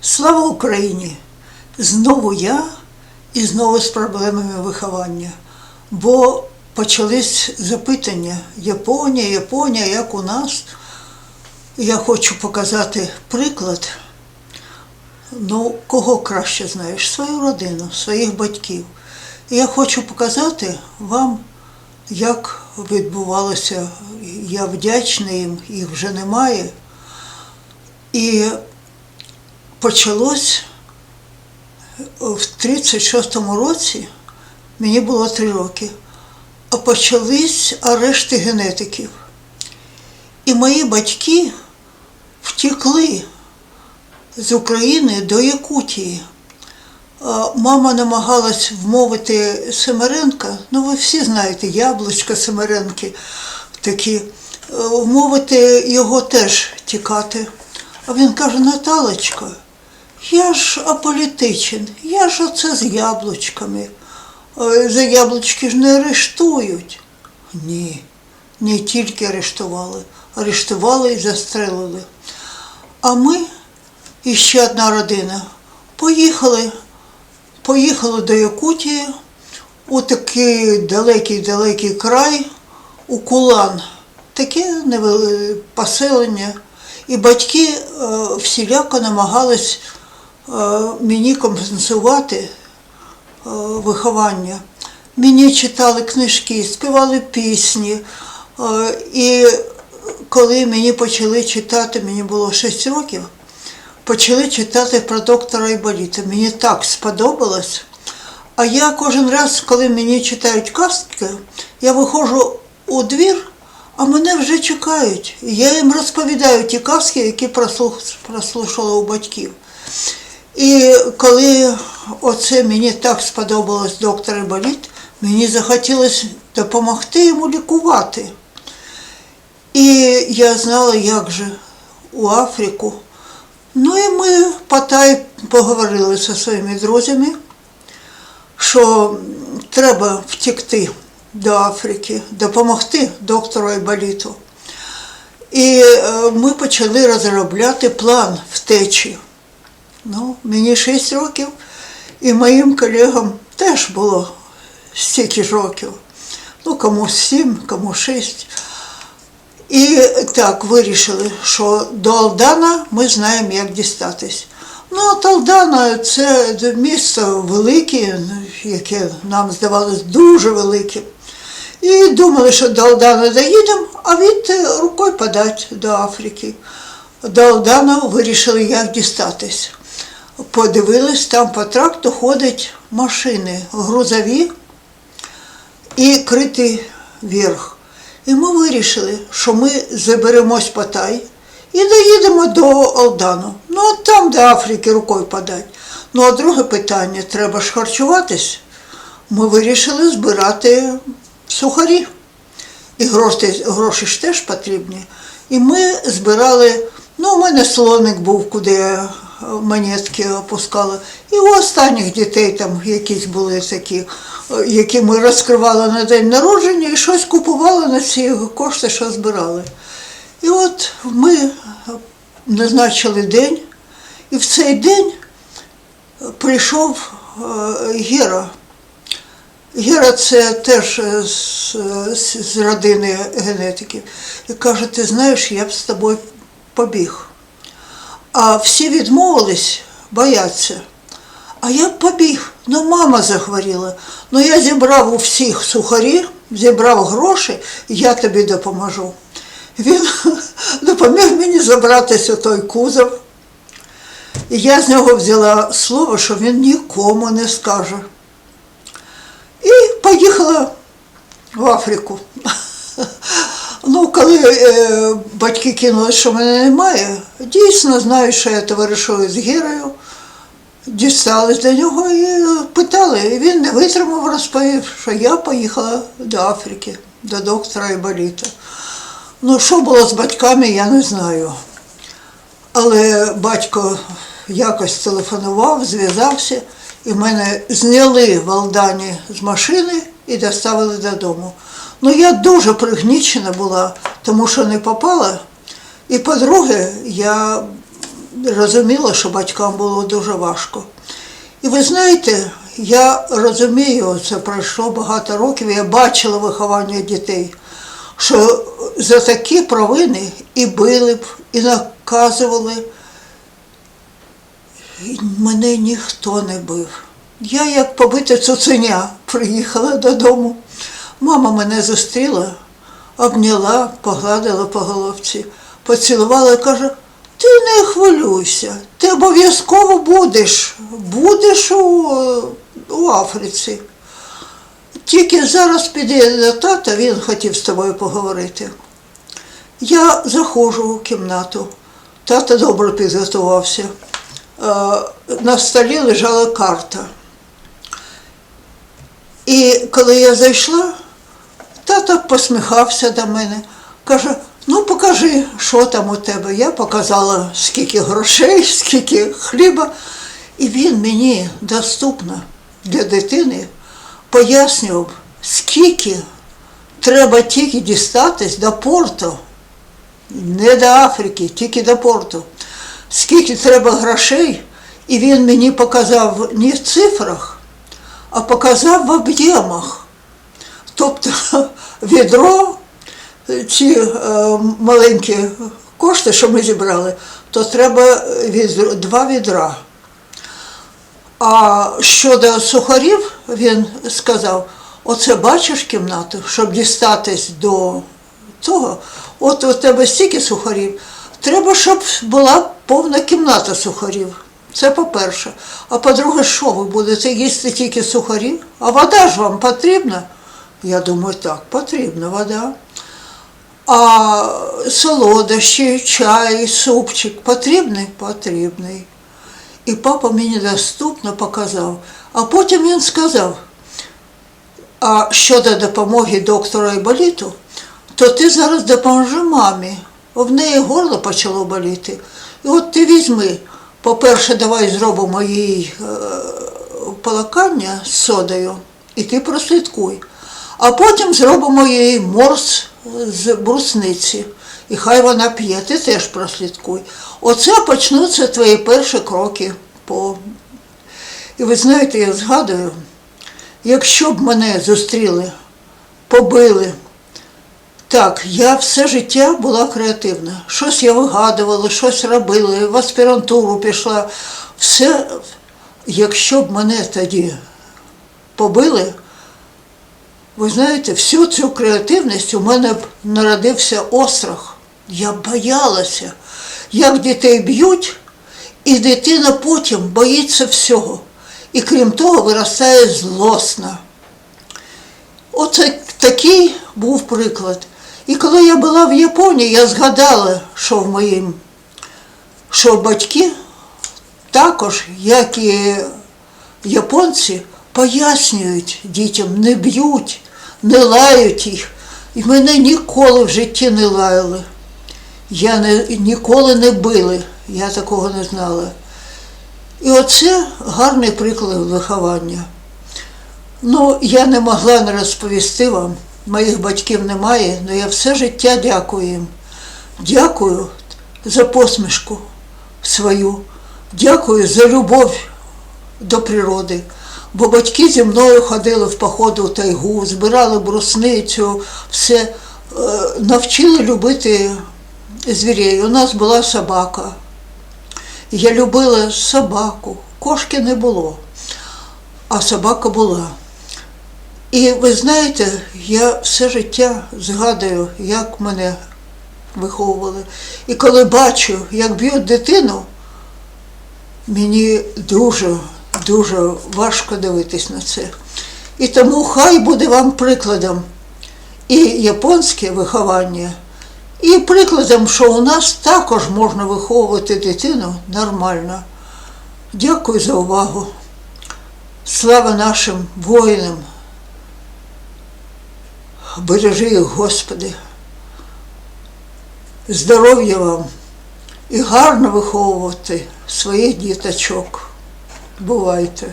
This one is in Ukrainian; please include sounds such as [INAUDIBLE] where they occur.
Слава Україні! Знову я і знову з проблемами виховання. Бо почались запитання Японія, Японія, як у нас. Я хочу показати приклад. Ну, кого краще знаєш? Свою родину, своїх батьків. Я хочу показати вам, як відбувалося. Я вдячна їм, їх вже немає. І почалось в 36-му році, мені було три роки, а почались арешти генетиків. І мої батьки втекли з України до Якутії. Мама намагалась вмовити Семеренка, ну ви всі знаєте, яблучка Семеренки такі, е, вмовити його теж тікати. А він каже, Наталочка, я ж аполітичен, я ж оце з яблучками. Е, За яблучки ж не арештують. Ні, не тільки арештували, арештували і застрелили. А ми, і ще одна родина, поїхали, поїхали до Якутії у такий далекий-далекий край, у Кулан. Таке поселення. І батьки е, всіляко намагались мені компенсувати е, виховання. Мені читали книжки, співали пісні. Е, І коли мені почали читати, мені було 6 років, почали читати про доктора Айболіта. Мені так сподобалось. А я кожен раз, коли мені читають казки, я виходжу у двір, а мене вже чекають. Я їм розповідаю ті казки, які прослушала у батьків. І коли оце мені так сподобалось доктор Айболіт, мені захотілося допомогти йому лікувати. І я знала, як же у Африку. Ну і ми потай поговорили зі своїми друзями, що треба втекти до Африки, допомогти доктору Айболіту. І е, ми почали розробляти план втечі. Ну, мені 6 років, і моїм колегам теж було стільки ж років. Ну, кому 7, кому 6. І так вирішили, що до Алдана ми знаємо, як дістатись. Ну, от Алдана це місто велике, яке нам здавалось дуже великим. І думали, що до Алдана доїдемо, а від рукою подати до Африки. До Алдана вирішили, як дістатись. Подивились, там по тракту ходять машини грузові і критий верх. І ми вирішили, що ми заберемось по тай і доїдемо до Алдану. Ну, от там до Африки рукою подать. Ну, а друге питання, треба ж харчуватись. Ми вирішили збирати сухарі. І гроші, гроші ж теж потрібні. І ми збирали, ну, у мене слоник був, куди я монетки опускала. І у останніх дітей там якісь були такі, е, які ми розкривали на день народження і щось купували на ці кошти, що збирали. І от ми назначили день, і в цей день прийшов е, Гера. Гера це теж е, з, з, родини генетиків. І каже, ти знаєш, я б з тобою побіг. А всі відмовились, бояться. А я побіг. Ну, мама захворіла. Ну я зібрав у всіх сухарі, зібрав гроші, я тобі допоможу. Він [LAUGHS] допоміг мені забратися той кузов. І я з нього взяла слово, що він нікому не скаже. І поїхала в Африку. Ну, коли е, батьки кинули, що мене немає, дійсно знаю, що я товаришую з Гірою, дістались до нього і питали. І він не витримав, розповів, що я поїхала до Африки, до доктора Іболіта. Ну, що було з батьками, я не знаю. Але батько якось телефонував, зв'язався, і мене зняли в Алдані з машини і доставили додому. Ну, я дуже пригнічена була, тому що не попала. І по-друге, я розуміла, що батькам було дуже важко. І ви знаєте, я розумію, це пройшло багато років, я бачила виховання дітей, що за такі провини і били б, і наказували. І Мене ніхто не бив. Я, як побите цуценя, приїхала додому. Мама мене зустріла, обняла, погладила по головці, поцілувала і каже, ти не хвилюйся, ти обов'язково будеш, будеш у, у Африці. Тільки зараз піде до тата, він хотів з тобою поговорити. Я заходжу у кімнату. Тато добре підготувався. Е, На столі лежала карта. І коли я зайшла, посміхався до мене, каже, ну покажи, що там у тебе. Я показала, скільки грошей, [LAUGHS] скільки хліба. І він мені доступно для дитини пояснював, скільки треба тільки дістатись до порту, не до Африки, тільки до порту. Скільки треба грошей, і він мені показав не в цифрах, а показав в об'ємах. Тобто відро, ці е, маленькі кошти, що ми зібрали, то треба відро, два відра. А щодо сухарів, він сказав: оце бачиш кімнату, щоб дістатись до того, от у тебе стільки сухарів. Треба, щоб була повна кімната сухарів. Це по-перше. А по-друге, що ви будете їсти тільки сухарів? А вода ж вам потрібна? Я думаю, так, потрібна вода. А солодощі, чай, супчик потрібний? Потрібний. І папа мені доступно показав. А потім він сказав, а щодо допомоги доктора Айболіту, то ти зараз допоможи мамі. В неї горло почало боліти. І от ти візьми, по-перше, давай зробимо їй е, полакання з содою, і ти прослідкуй. А потім зробимо їй морс з брусниці. І хай вона п'є, ти теж прослідкуй. Оце почнуться твої перші кроки по. І ви знаєте, я згадую, якщо б мене зустріли, побили, так, я все життя була креативна. Щось я вигадувала, щось робила, в аспірантуру пішла. Все, якщо б мене тоді побили, ви знаєте, всю цю креативність у мене б народився острах. Я боялася, як дітей б'ють, і дитина потім боїться всього. І крім того, виростає злосна. Оце такий був приклад. І коли я була в Японії, я згадала, що в моїм, що батьки також, як і японці, пояснюють дітям, не б'ють, не лають їх. І мене ніколи в житті не лаяли. Я не, ніколи не били, я такого не знала. І оце гарний приклад виховання. Ну, я не могла не розповісти вам, моїх батьків немає, але я все життя дякую їм. Дякую за посмішку свою, дякую за любов до природи. Бо батьки зі мною ходили в походи в тайгу, збирали брусницю, все е, навчили любити звірей. У нас була собака. Я любила собаку, кошки не було, а собака була. І ви знаєте, я все життя згадую, як мене виховували. І коли бачу, як б'ють дитину, мені дуже, дуже важко дивитись на це. І тому хай буде вам прикладом і японське виховання, і прикладом, що у нас також можна виховувати дитину нормально. Дякую за увагу. Слава нашим воїнам. Бережи їх, Господи. Здоров'я вам і гарно виховувати своїх діточок. Бувайте.